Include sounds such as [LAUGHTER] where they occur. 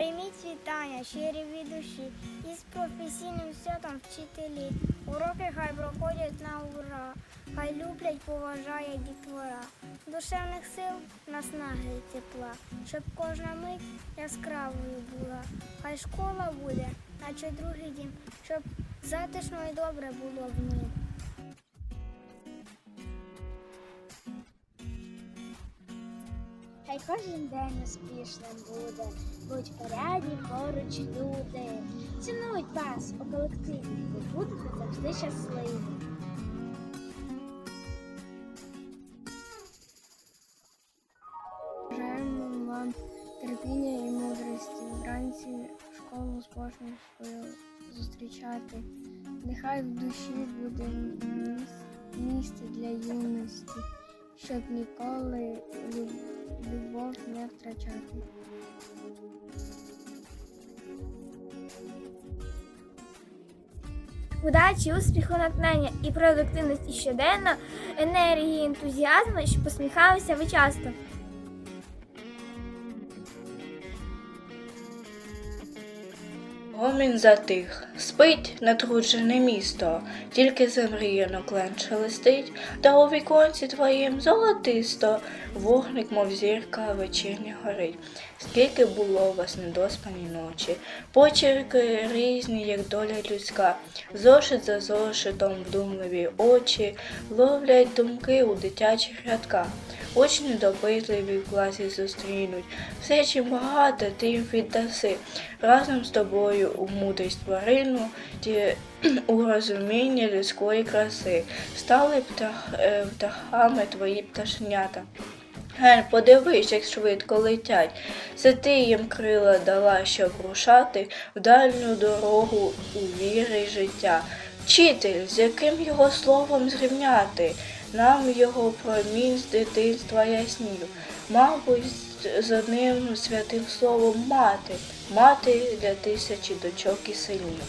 Прийміть вітання, щирі від душі, із професійним святом вчителі. Уроки хай проходять на ура, хай люблять, поважає дітвора. Душевних сил, наснаги і тепла, щоб кожна мить яскравою була. Хай школа буде, наче другий дім, щоб затишно і добре було в ній. Хай кожен день успішним буде, будь порядні поруч люди. Цінують вас у колективі, ви будете завжди щасливі. Бажаємо вам терпіння і мудрості. Вранці школу з посмішкою зустрічати. Нехай в душі буде місце для юності, щоб ніколи любов не втрачати. Удачі, успіху, натхнення і продуктивності щоденно, енергії, ентузіазму, щоб посміхалися ви часто. Гомін затих, спить натруджене місто, тільки замріяно клен шелестить, та у віконці твоїм золотисто, вогник, мов зірка, вечірня горить. Скільки було у вас недоспані ночі, почерки різні, як доля людська, зошит за зошитом вдумливі очі, ловлять думки у дитячих рядках. Учні допитливі в класі зустрінуть, все чим багато, ти їм віддаси. Разом з тобою у мудрість тварину, ті [CLEARS THROAT] у розуміння людської краси, стали птах, е, птахами твої пташнята. Ген, подивись, як швидко летять. Це ти їм крила дала, щоб рушати в дальню дорогу у віри й життя. Вчитель, з яким його словом зрівняти, нам його промінь з дитинства яснів. Мабуть, з- ним святим словом мати, мати для тисячі дочок і синів.